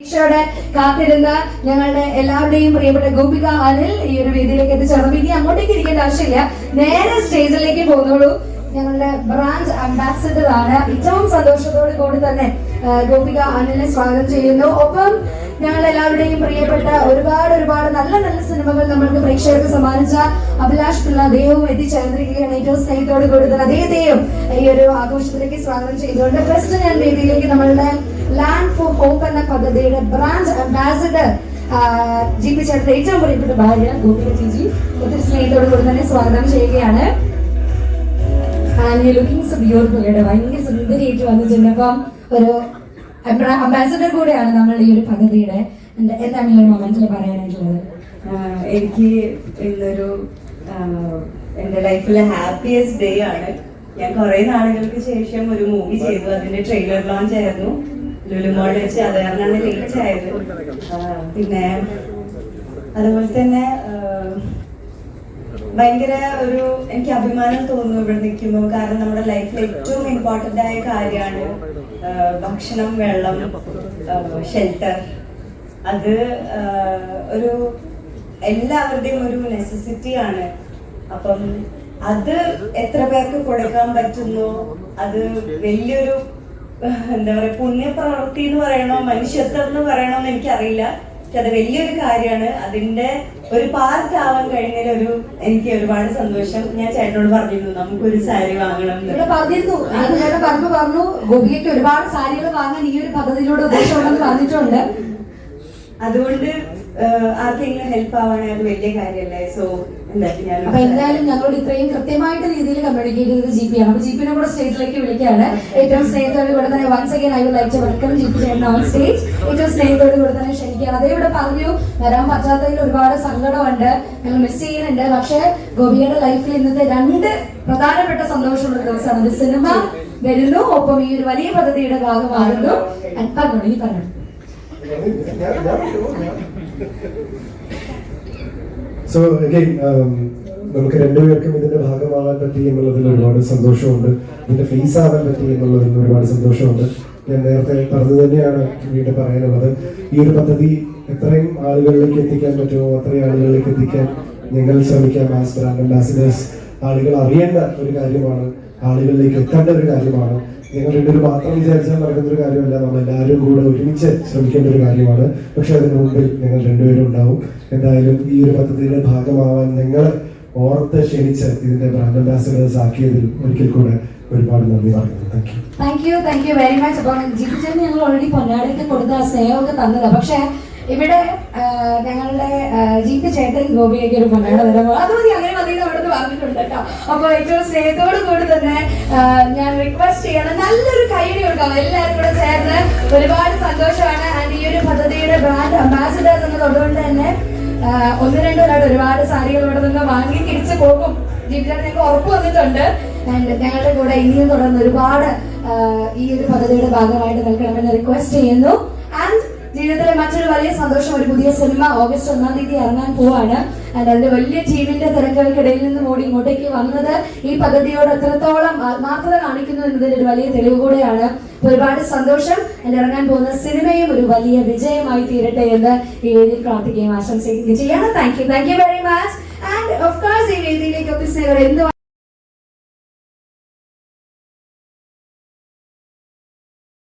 പ്രതീക്ഷയോടെ കാത്തിരുന്ന ഞങ്ങളുടെ എല്ലാവരുടെയും പ്രിയപ്പെട്ട ഗോപിക അനിൽ ഈ ഒരു വേദിയിലേക്ക് എത്തിച്ചേർന്നു ഇനി അങ്ങോട്ടേക്ക് ഇരിക്കേണ്ട ആവശ്യമില്ല. നേരെ സ്റ്റേജിലേക്ക് പോകുന്നുള്ളൂ. ഞങ്ങളുടെ ബ്രാഞ്ച് അംബാസിഡർ ആണ്. ഏറ്റവും സന്തോഷത്തോടു കൂടി തന്നെ ഗോപിക അനിലിനെ സ്വാഗതം ചെയ്യുന്നു. ഒപ്പം ഞങ്ങൾ എല്ലാവരുടെയും പ്രിയപ്പെട്ട ഒരുപാട് ഒരുപാട് നല്ല നല്ല സിനിമകൾ നമ്മൾക്ക് പ്രേക്ഷകർക്ക് സമ്മാനിച്ച അഭിലാഷ് പിള്ള അദ്ദേഹവും എത്തിച്ചേർന്നിരിക്കുകയാണ്. ഏറ്റവും സ്നേഹത്തോട് കൂടി തന്നെ അദ്ദേഹത്തെയും ഈ ഒരു ആഘോഷത്തിലേക്ക് സ്വാഗതം ചെയ്തുകൊണ്ട് ഫസ്റ്റ് ഞാൻ വേദിയിലേക്ക് നമ്മളുടെ ലാൻഡ് ഫോർ ഹോപ്പ് എന്ന പദ്ധതിയുടെ ബ്രാഞ്ച് അംബാസിഡർ ജി പി ചേട്ടൻ ഏറ്റവും പ്രിയപ്പെട്ട ഭാര്യ ഗോപിക ചേച്ചി ഒത്തിരി സ്നേഹത്തോടു കൂടി തന്നെ സ്വാഗതം ചെയ്യുകയാണ്. ലുക്കിംഗ് സോ ബ്യൂട്ടിഫുൾ കേട്ടോ ഭയങ്കര സുന്ദരിയായിട്ട് വന്നിട്ടുണ്ട് അപ്പം ഒരു അംബാസിഡർ കൂടെയാണ് നമ്മൾ ഈ ഒരു പദ്ധതിയുടെ എന്താണ് ഈ ഒരു മൊമെന്റിൽ പറയാനായിട്ടുള്ളത്? എനിക്ക് ഇന്നൊരു എന്റെ ലൈഫിലെ ഹാപ്പിയസ്റ്റ് ഡേ ആണ്. ഞാൻ കുറെ നാളുകൾക്ക് ശേഷം ഒരു മൂവി ചെയ്തു. അതിന്റെ ട്രെയിലർ ലോഞ്ച് ആയിരുന്നു. ലുലുമോൾ വെച്ച് അത് കാരണമാണ് ലേറ്റ് പിന്നെ അതുപോലെ തന്നെ ഭയങ്കര ഒരു എനിക്ക് അഭിമാനം തോന്നുന്നു ഇവിടെ നിൽക്കുമ്പോൾ കാരണം നമ്മുടെ ലൈഫിൽ ഏറ്റവും ഇമ്പോർട്ടന്റ് ആയ കാര്യമാണ് ഭക്ഷണം വെള്ളം ഷെൽട്ടർ അത് ഒരു എല്ലാവരുടെയും ഒരു നെസസിറ്റി ആണ്. അപ്പം അത് എത്ര പേർക്ക് കൊടുക്കാൻ പറ്റുന്നു? അത് വലിയൊരു എന്താ പറയാ പുണ്യപ്രവൃത്തി എന്ന് പറയണോ മനുഷ്യത്വം എന്ന് പറയണോ എന്ന് എനിക്കറിയില്ല. പക്ഷെ അത് വലിയൊരു കാര്യമാണ്. അതിന്റെ ഒരു പാർട്ട് ആവാൻ കഴിഞ്ഞതിൽ ഒരു എനിക്ക് ഒരുപാട് സന്തോഷം. ഞാൻ ചേട്ടനോട് പറഞ്ഞിരുന്നു നമുക്കൊരു സാരി വാങ്ങണം ഇവിടെ പറഞ്ഞിരുന്നു. ചേട്ടൻ പറഞ്ഞു പറഞ്ഞു. ഗോപികയ്ക്ക് ഒരുപാട് സാരികൾ വാങ്ങാൻ ഈ ഒരു പദ്ധതിയിലൂടെ ഉദ്ദേശമുണ്ടെന്ന് പറഞ്ഞിട്ടുണ്ട്. അതുകൊണ്ട് ആർക്കെങ്കിലും ഹെൽപ്പ് ആവാണെങ്കിൽ അത് വലിയ കാര്യമല്ലേ? സോ അപ്പൊ എന്തായാലും ഞങ്ങളോട് ഇത്രയും കൃത്യമായിട്ട് രീതിയിൽ കമ്മ്യൂണിക്കേറ്റ് ചെയ്തത് ജി പി ആണ് അപ്പൊ ജി പിനെ കൂടെ സ്റ്റേജിലേക്ക് വിളിക്കുകയാണ്. ഏറ്റവും സ്നേഹത്തോട് കൂടെ തന്നെ once again I would like to welcome G P ചേട്ടൻ ഓൺ സ്റ്റേജ് ഏറ്റവും സ്നേഹത്തോട് കൂടെ തന്നെ ക്ഷണിക്കുകയാണ്. അതേ ഇവിടെ പറഞ്ഞു വരാൻ പറ്റാത്തതിൽ ഒരുപാട് സങ്കടമുണ്ട്. ഞങ്ങൾ മിസ് ചെയ്യുന്നുണ്ട്. പക്ഷേ ഗോപിയുടെ ലൈഫിൽ ഇന്നത്തെ രണ്ട് പ്രധാനപ്പെട്ട സന്തോഷമുള്ള ദിവസമാണ്. ഒരു സിനിമ വരുന്നു. ഒപ്പം ഈ ഒരു വലിയ പദ്ധതിയുടെ ഭാഗമാകുന്നു. അൽപ്പം പറഞ്ഞോളൂ ഈ പറഞ്ഞു സോ അഗൈൻ um, നമുക്ക് രണ്ടുപേർക്കും ഇതിന്റെ ഭാഗമാകാൻ പറ്റി എന്നുള്ളതിൽ ഒരുപാട് സന്തോഷമുണ്ട്. ഇതിന്റെ ഫേസ് ആവാൻ പറ്റി എന്നുള്ളതിൽ ഒരുപാട് സന്തോഷമുണ്ട്. ഞാൻ നേരത്തെ പറഞ്ഞു തന്നെയാണ് വീണ്ടും പറയാനുള്ളത്. ഈ ഒരു പദ്ധതി എത്രയും ആളുകളിലേക്ക് എത്തിക്കാൻ പറ്റുമോ അത്രയും ആളുകളിലേക്ക് എത്തിക്കാൻ ഞങ്ങൾ ശ്രമിക്കാം. ആസ് ബ്രാൻഡ് അംബാസിഡേഴ്സ് ആളുകൾ അറിയേണ്ട ഒരു കാര്യമാണ്. ആളുകളിലേക്ക് എത്തേണ്ട ഒരു കാര്യമാണ്. നിങ്ങൾ രണ്ടൊരു മാത്രം വിചാരിച്ചാൽ നടക്കുന്ന ഒരു കാര്യമല്ല. നമ്മൾ എല്ലാവരും കൂടെ ഒരുമിച്ച് ശ്രമിക്കേണ്ട ഒരു കാര്യമാണ്. പക്ഷെ അതിന് മുമ്പിൽ നിങ്ങൾ രണ്ടുപേരും ഉണ്ടാവും. എന്തായാലും ഈ ഒരു പദ്ധതിയുടെ ഭാഗമാവാൻ നിങ്ങൾ ഓർത്ത് ക്ഷണിച്ച് ഇതിന്റെ ബ്രാൻഡ് അംബാസിഡേഴ്സ് ആക്കിയതിൽ ഒരിക്കൽ കൂടെ ഒരുപാട് നന്ദി പറയുന്നു. വെരി മച്ച് അപ്പോൾ ഞങ്ങൾ ഓൾറെഡി ഇവിടെ ഞങ്ങളുടെ ജി പി ചേട്ടൻ ഗോപിയൊക്കെ ഒരു പൊന്നാട അത് മതി അങ്ങനെ മതി അവിടെ പറഞ്ഞിട്ടുണ്ട് കേട്ടോ അപ്പോൾ ഏറ്റവും സ്നേഹത്തോട് കൂടി തന്നെ ഞാൻ റിക്വസ്റ്റ് ചെയ്യണം. നല്ലൊരു കൈയടി കൊടുക്കാം എല്ലാവരും കൂടെ ചേർന്ന് ഒരുപാട് സന്തോഷമാണ്. ആൻഡ് ഈ ഒരു പദ്ധതിയുടെ ബ്രാൻഡ് അംബാസിഡേഴ്സ് എന്നതുകൊണ്ട് തന്നെ ഒന്ന് രണ്ടു രണ്ട് ഒരുപാട് സാരികൾ ഇവിടെ നിന്ന് വാങ്ങി തിരിച്ചു പോകും ജീവിതം ഞങ്ങൾക്ക് ഉറപ്പ് വന്നിട്ടുണ്ട്. ആൻഡ് ഞങ്ങളുടെ കൂടെ ഇനിയും തുടർന്ന് ഒരുപാട് ഈ ഒരു പദ്ധതിയുടെ ഭാഗമായിട്ട് നിൽക്കണമെന്ന് റിക്വസ്റ്റ് ചെയ്യുന്നു. ആൻഡ് ജീവിതത്തിലെ മറ്റൊരു വലിയ സന്തോഷം ഒരു പുതിയ സിനിമ ഓഗസ്റ്റ് ഒന്നാം തീയതി ഇറങ്ങാൻ പോവാണ്. അതിന്റെ വലിയ ടീമിന്റെ തിരക്കുകൾക്കിടയിൽ നിന്ന് ഓടി ഇങ്ങോട്ടേക്ക് വന്നത്. ഈ പദ്ധതിയോട് എത്രത്തോളം ആത്മാർത്ഥത കാണിക്കുന്നു എന്നതിന്റെ ഒരു വലിയ തെളിവ് കൂടെയാണ്. ഒരുപാട് സന്തോഷം. എന്റെ ഇറങ്ങാൻ പോകുന്ന സിനിമയും ഒരു വലിയ വിജയമായി തീരട്ടെ എന്ന് ഈ വേദിയിൽ പ്രാർത്ഥിക്കുകയും ആശംസിക്കുകയും ചെയ്യാണ് thank you thank you very much and of course ഈ വേദിയിലേക്ക് ഒത്തിരി എന്ത്